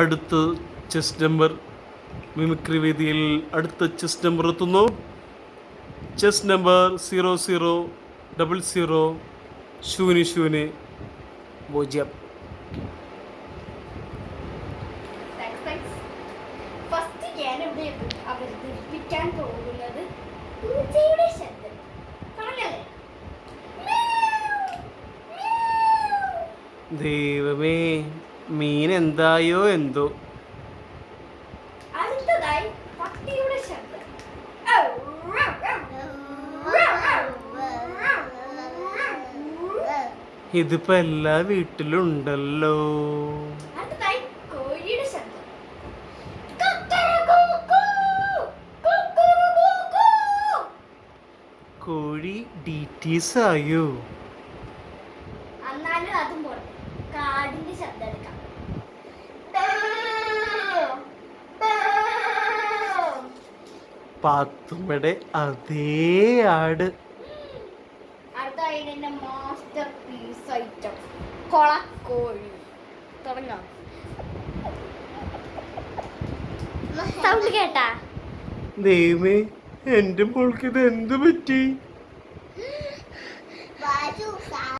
അടുത്ത chess number mimicry വേദിയിൽ അടുത്ത ചെസ് നമ്പർ എത്തുന്നു. Chess number zero zero double zero ശൂന്യ ശൂന്യ പൂജ്യം. ഫസ്റ്റ് ഞാൻ ഇവിടെ അവതരിപ്പിക്കാൻ പോകുന്നത് പൂച്ചയുടെ ശബ്ദം. പറഞ്ഞല്ലേ ദൈവമേ. മീൻ എന്തായോ എന്തോ. അടുത്തതായി പട്ടിയുടെ ശബ്ദം. ഇതിപ്പോ എല്ലാ വീട്ടിലുണ്ടല്ലോ. അടുത്തതായി കോഴിയുടെ ശബ്ദം. കോഴി ഡീറ്റീസ് ആയോ? എന്നാലും അതും പോട്ടെ. കാടിന്റെ ശബ്ദം എടുക്കാം. പാത്തുമ്മയുടെ അതേ ആട്. എന്റെ മാസ്റ്റർ പീസ് ഐറ്റം കൊളക്കോഴി. തുടങ്ങാം. സൗണ്ട് കേട്ടാ? ദൈവമേ എന്റെ മോൾക്ക് ഇത് എന്ത് പറ്റി?